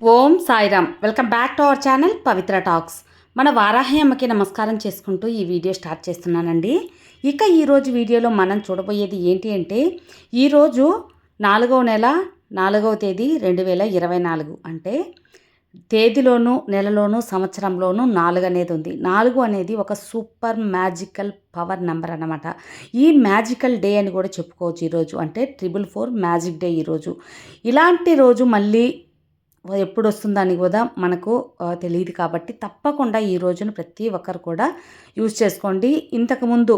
Om Sairam. Welcome back to our channel Pavitra talks. మన వారాహి అమ్మకి నమస్కారం చేసుకుంటూ ఈ వీడియో స్టార్ట్ చేస్తున్నానండి. ఇక ఈరోజు వీడియోలో మనం చూడబోయేది ఏంటి అంటే ఈరోజు నాలుగవ నెల నాలుగవ తేదీ రెండు వేల ఇరవై నాలుగు. అంటే తేదీలోను నెలలోను సంవత్సరంలోనూ నాలుగు అనేది ఉంది. నాలుగు అనేది ఒక సూపర్ మ్యాజికల్ పవర్ నెంబర్ అనమాట ఈ మ్యాజికల్ డే అని కూడా చెప్పుకోవచ్చు ఈరోజు అంటే ట్రిపుల్ ఫోర్ మ్యాజిక్ డే ఈరోజు ఇలాంటి రోజు మళ్ళీ ఎప్పుడు వస్తుందని కూడా మనకు తెలియదు కాబట్టి తప్పకుండా ఈ రోజున ప్రతి ఒక్కరు కూడా యూజ్ చేసుకోండి. ఇంతకుముందు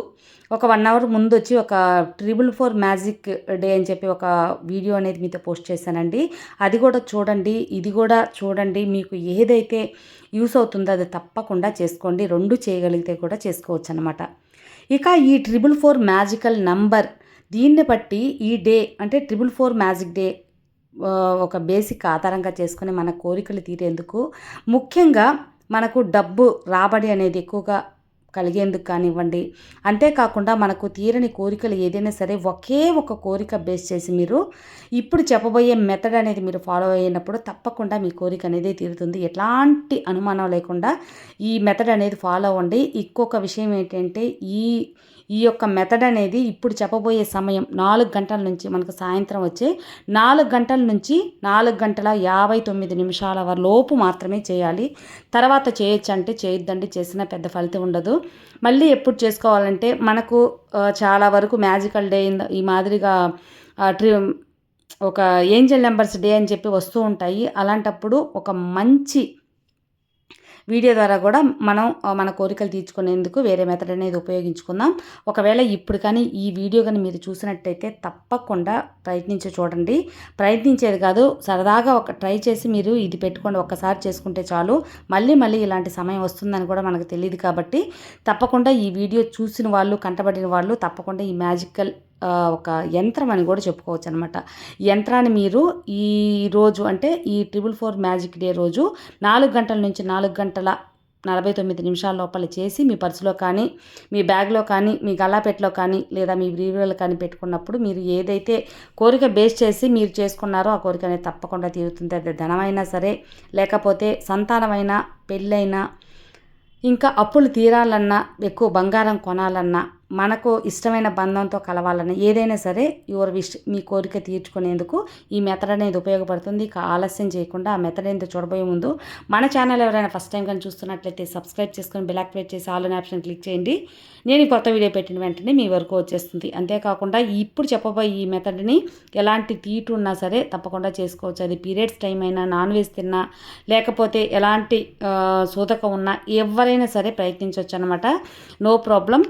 ఒక వన్ అవర్ ముందు వచ్చి ఒక ట్రిపుల్ ఫోర్ మ్యాజిక్ డే అని చెప్పి ఒక వీడియో అనేది మీతో పోస్ట్ చేశానండి. అది కూడా చూడండి ఇది కూడా చూడండి. మీకు ఏదైతే యూస్ అవుతుందో అది తప్పకుండా చేసుకోండి. రెండు చేయగలిగితే కూడా చేసుకోవచ్చు అనమాట ఇక ఈ ట్రిపుల్ ఫోర్ మ్యాజికల్ నంబర్ దీన్ని బట్టి ఈ డే అంటే ట్రిపుల్ ఫోర్ మ్యాజిక్ డే ఒక బేసిక్ ఆధారంగా చేసుకుని మన కోరికలు తీరేందుకు ముఖ్యంగా మనకు డబ్బు రాబడి అనేది ఎక్కువగా కలిగేందుకు కానివ్వండి. అంతేకాకుండా మనకు తీరని కోరికలు ఏదైనా సరే ఒకే ఒక కోరిక బేస్ చేసి మీరు ఇప్పుడు చెప్పబోయే మెథడ్ అనేది మీరు ఫాలో అయినప్పుడు తప్పకుండా మీ కోరిక అనేది తీరుతుంది. ఎలాంటి అనుమానం లేకుండా ఈ మెథడ్ అనేది ఫాలో అవ్వండి. ఇంకొక విషయం ఏంటంటే ఈ ఈ యొక్క మెథడ్ అనేది ఇప్పుడు చెప్పబోయే సమయం నాలుగు గంటల నుంచి మనకు సాయంత్రం వచ్చే నాలుగు గంటల నుంచి నాలుగు గంటల యాభై తొమ్మిది నిమిషాల లోపు మాత్రమే చేయాలి. తర్వాత చేయొచ్చు అంటే చేయొద్దండి చేసిన పెద్ద ఫలితం ఉండదు. మళ్ళీ ఎప్పుడు చేసుకోవాలంటే మనకు చాలా వరకు మ్యాజికల్ డే ఈ మాదిరిగా ట్రీ ఒక ఏంజల్ నెంబర్స్ డే అని చెప్పి వస్తూ ఉంటాయి. అలాంటప్పుడు ఒక మంచి వీడియో ద్వారా కూడా మనం మన కోరికలు తీర్చుకునేందుకు వేరే మెథడ్ అనేది ఉపయోగించుకుందాం. ఒకవేళ ఇప్పుడు కానీ ఈ వీడియో కానీ మీరు చూసినట్టయితే తప్పకుండా ప్రయత్నించి చూడండి. ప్రయత్నించేది కాదు సరదాగా ఒక ట్రై చేసి మీరు ఇది పెట్టుకోండి ఒక్కసారి చేసుకుంటే చాలు. మళ్ళీ మళ్ళీ ఇలాంటి సమయం వస్తుందని కూడా మనకు తెలియదు కాబట్టి తప్పకుండా ఈ వీడియో చూసిన వాళ్ళు కంటబడిన వాళ్ళు తప్పకుండా ఈ మ్యాజికల్ ఒక యంత్రం అని కూడా చెప్పుకోవచ్చు అనమాట యంత్రాన్ని మీరు ఈ రోజు అంటే ఈ ట్రిపుల్ ఫోర్ మ్యాజిక్ డే రోజు నాలుగు గంటల నుంచి నాలుగు గంటల నలభై తొమ్మిది నిమిషాల లోపల చేసి మీ పర్సులో కానీ మీ బ్యాగ్లో కానీ మీ గల్లాపెట్లో కానీ లేదా మీ బ్రీవ్లో కానీ పెట్టుకున్నప్పుడు మీరు ఏదైతే కోరిక బేస్ చేసి మీరు చేసుకున్నారో ఆ కోరిక అనేది తప్పకుండా తీరుతుంది. అది ధనమైనా సరే లేకపోతే సంతానమైనా పెళ్ళైనా ఇంకా అప్పులు తీరాలన్నా ఎక్కువ బంగారం కొనాలన్నా మనకు ఇష్టమైన బంధంతో కలవాలని ఏదైనా సరే యువర్ విష్ మీ కోరిక తీర్చుకునేందుకు ఈ మెథడ్ అనేది ఉపయోగపడుతుంది. ఇక ఆలస్యం చేయకుండా ఆ మెథడ్ ఏంటో చూడబోయే ముందు మన ఛానల్ ఎవరైనా ఫస్ట్ టైం కానీ చూస్తున్నట్లయితే సబ్స్క్రైబ్ చేసుకొని బెల్ యాక్టివేట్ చేసి ఆల్ అనే ఆప్షన్ క్లిక్ చేయండి. నేను ఈ కొత్త వీడియో పెట్టిన వెంటనే మీ వరకు వచ్చేస్తుంది. అంతేకాకుండా ఇప్పుడు చెప్పబోయే ఈ మెథడ్ని ఎలాంటి తీటు ఉన్నా సరే తప్పకుండా చేసుకోవచ్చు. అది పీరియడ్స్ టైం అయినా నాన్ వెజ్ తిన్నా లేకపోతే ఎలాంటి సూతకం ఉన్నా ఎవరైనా సరే ప్రయత్నించవచ్చు అనమాట నో ప్రాబ్లం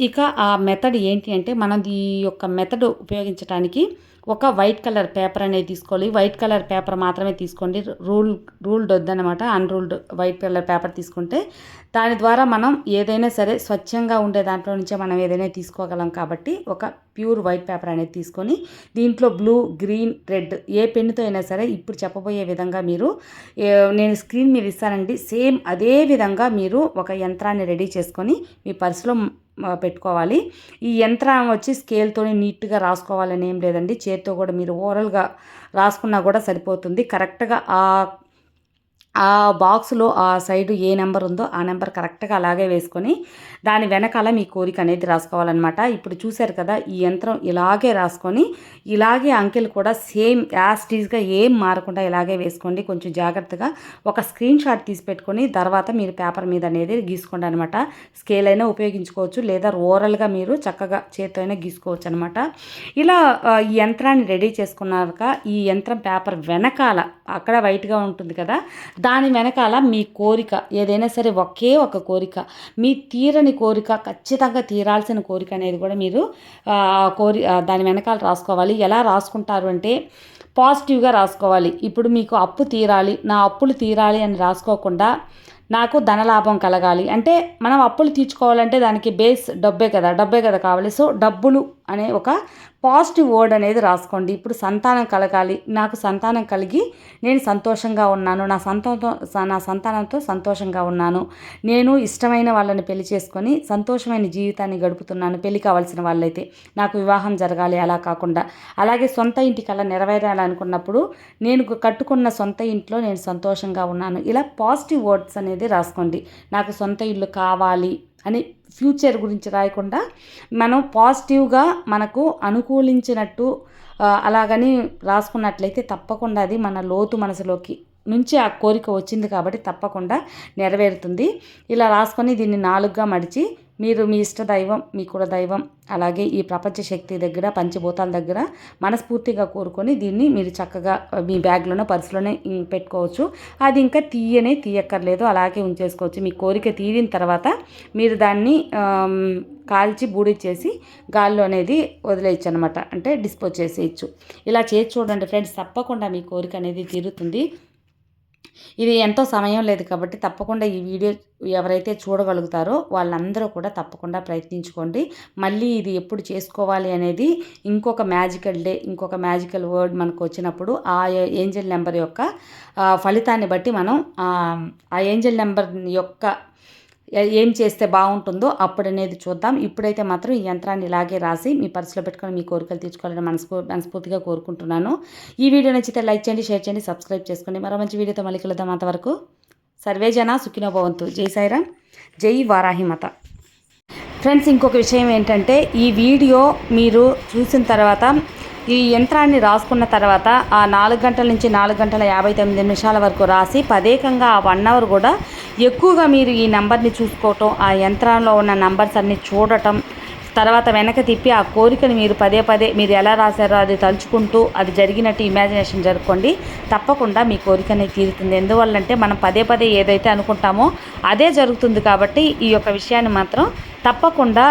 ఇక ఆ మెథడ్ ఏంటి అంటే మనం ఈ యొక్క మెథడ్ ఉపయోగించడానికి ఒక వైట్ కలర్ పేపర్ అనేది తీసుకోవాలి. వైట్ కలర్ పేపర్ మాత్రమే తీసుకోండి. రూల్ రూల్డ్ వద్దనమాట అన్రూల్డ్ వైట్ కలర్ పేపర్ తీసుకుంటే దాని ద్వారా మనం ఏదైనా సరే స్వచ్ఛంగా ఉండే దాంట్లో నుంచే మనం ఏదైనా తీసుకోగలం కాబట్టి ఒక ప్యూర్ వైట్ పేపర్ అనేది తీసుకొని దీంట్లో బ్లూ గ్రీన్ రెడ్ ఏ పెన్నుతో అయినా సరే ఇప్పుడు చెప్పబోయే విధంగా మీరు నేను స్క్రీన్ మీద ఇస్తానండి. సేమ్ అదే విధంగా మీరు ఒక యంత్రాన్ని రెడీ చేసుకొని మీ పర్సులో పెట్టుకోవాలి. ఈ యంత్రం వచ్చి స్కేల్తో నీట్గా రాసుకోవాలని ఏం లేదండి. చేత్తో కూడా మీరు ఓరల్గా రాసుకున్నా కూడా సరిపోతుంది. కరెక్ట్గా ఆ ఆ బాక్స్లో ఆ సైడు ఏ నెంబర్ ఉందో ఆ నెంబర్ కరెక్ట్గా అలాగే వేసుకొని దాని వెనకాల మీ కోరిక అనేది రాసుకోవాలన్నమాట. ఇప్పుడు చూశారు కదా ఈ యంత్రం ఇలాగే రాసుకొని ఇలాగే అంకెలు కూడా సేమ్ యాస్టీజ్గా ఏం మారకుండా ఇలాగే వేసుకోండి. కొంచెం జాగ్రత్తగా ఒక స్క్రీన్ షాట్ తీసి పెట్టుకొని తర్వాత మీరు పేపర్ మీద అనేది గీసుకోండి అనమాట స్కేల్ అయినా ఉపయోగించుకోవచ్చు లేదా ఓరల్గా మీరు చక్కగా చేతితో అయినా గీసుకోవచ్చు అనమాట ఇలా ఈ యంత్రాన్ని రెడీ చేసుకున్నాక ఈ యంత్రం పేపర్ వెనకాల అక్కడ వైట్గా ఉంటుంది కదా దాని వెనకాల మీ కోరిక ఏదైనా సరే ఒకే ఒక కోరిక మీ తీరని కోరిక ఖచ్చితంగా తీరాల్సిన కోరిక అనేది కూడా మీరు కోరి దాని వెనకాల రాసుకోవాలి. ఎలా రాసుకుంటారు అంటే పాజిటివ్గా రాసుకోవాలి. ఇప్పుడు మీకు అప్పు తీరాలి నా అప్పులు తీరాలి అని రాసుకోకుండా నాకు ధనలాభం కలగాలి. అంటే మనం అప్పులు తీర్చుకోవాలంటే దానికి బేస్ డబ్బే కదా డబ్బే కదా కావాలి. సో డబ్బులు అనే ఒక పాజిటివ్ వర్డ్ అనేది రాసుకోండి. ఇప్పుడు సంతానం కలగాలి. నాకు సంతానం కలిగి నేను సంతోషంగా ఉన్నాను. నా సంతానంతో నా సంతానంతో సంతోషంగా ఉన్నాను. నేను ఇష్టమైన వాళ్ళని పెళ్ళి చేసుకొని సంతోషమైన జీవితాన్ని గడుపుతున్నాను. పెళ్ళి కావాల్సిన వాళ్ళైతే నాకు వివాహం జరగాలి. అలా కాకుండా. అలాగే సొంత ఇంటి కళ నెరవేరాలనుకున్నప్పుడు నేను కట్టుకున్న సొంత ఇంట్లో నేను సంతోషంగా ఉన్నాను. ఇలా పాజిటివ్ వర్డ్స్ అనేది రాసుకోండి. నాకు సొంత ఇల్లు కావాలి. అని ఫ్యూచర్ గురించి రాయకుండా మనం పాజిటివ్గా మనకు అనుకూలించినట్టు అలాగని రాసుకున్నట్లయితే తప్పకుండా అది మన లోతు మనసులోకి నుంచి ఆ కోరిక వచ్చింది కాబట్టి తప్పకుండా నెరవేరుతుంది. ఇలా రాసుకొని దీన్ని నాలుగుగా మడిచి మీరు మీ ఇష్ట దైవం మీ కుల దైవం అలాగే ఈ ప్రపంచ శక్తి దగ్గర పంచభూతాల దగ్గర మనస్ఫూర్తిగా కోరుకొని దీన్ని మీరు చక్కగా మీ బ్యాగ్లోనే పర్సులోనే పెట్టుకోవచ్చు. అది ఇంకా తీయనే తీయక్కర్లేదు. అలాగే ఉంచేసుకోవచ్చు. మీ కోరిక తీరిన తర్వాత మీరు దాన్ని కాల్చి బూడిచ్చేసి గాల్లో అనేది వదిలేయచ్చు అనమాట అంటే డిస్పోజ్ చేసేయచ్చు. ఇలా చేసి చూడండి ఫ్రెండ్స్ తప్పకుండా మీ కోరిక అనేది తీరుతుంది. ఇది ఎంతో సమయం లేదు కాబట్టి తప్పకుండా ఈ వీడియో ఎవరైతే చూడగలుగుతారో వాళ్ళందరూ కూడా తప్పకుండా ప్రయత్నించుకోండి. మళ్ళీ ఇది ఎప్పుడు చేసుకోవాలి అనేది ఇంకొక మ్యాజికల్ డే ఇంకొక మ్యాజికల్ వర్డ్ మనకు వచ్చినప్పుడు ఆ ఏంజల్ నెంబర్ యొక్క ఫలితాన్ని బట్టి మనం ఆ, ఆ ఏంజల్ నెంబర్ యొక్క ఏం చేస్తే బాగుంటుందో అప్పుడు అనేది చూద్దాం. ఇప్పుడైతే మాత్రం ఈ యంత్రాన్ని ఇలాగే రాసి మీ పర్సులో పెట్టుకొని మీ కోరికలు తీర్చుకోవాలని మనస్ఫూ మనస్ఫూర్తిగా కోరుకుంటున్నాను. ఈ వీడియో నచ్చితే లైక్ చేయండి షేర్ చేయండి సబ్స్క్రైబ్ చేసుకోండి. మరో మంచి వీడియోతో మళ్ళీ కలుద్దాం అంతవరకు. సర్వే జన సుఖినో భవంతు. జై సాయిరామ్. జై వారాహి మాత. ఫ్రెండ్స్ ఇంకొక విషయం ఏంటంటే ఈ వీడియో మీరు చూసిన తర్వాత ఈ యంత్రాన్ని రాసుకున్న తర్వాత ఆ నాలుగు గంటల నుంచి నాలుగు గంటల యాభై తొమ్మిది నిమిషాల వరకు రాసి పదేకంగా ఆ వన్ అవర్ కూడా ఎక్కువగా మీరు ఈ నెంబర్ని చూసుకోవటం ఆ యంత్రంలో ఉన్న నంబర్స్ అన్ని చూడటం తర్వాత వెనక తిప్పి ఆ కోరికను మీరు పదే పదే మీరు ఎలా రాశారో అది తలుచుకుంటూ అది జరిగినట్టు ఇమాజినేషన్ జరుపుకోండి. తప్పకుండా మీ కోరికనే తీరుతుంది. ఎందువల్లంటే మనం పదే పదే ఏదైతే అనుకుంటామో అదే జరుగుతుంది కాబట్టి ఈ యొక్క విషయాన్ని మాత్రం తప్పకుండా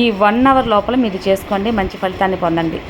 ఈ వన్ అవర్ లోపల మీరు చేసుకోండి. మంచి ఫలితాన్ని పొందండి.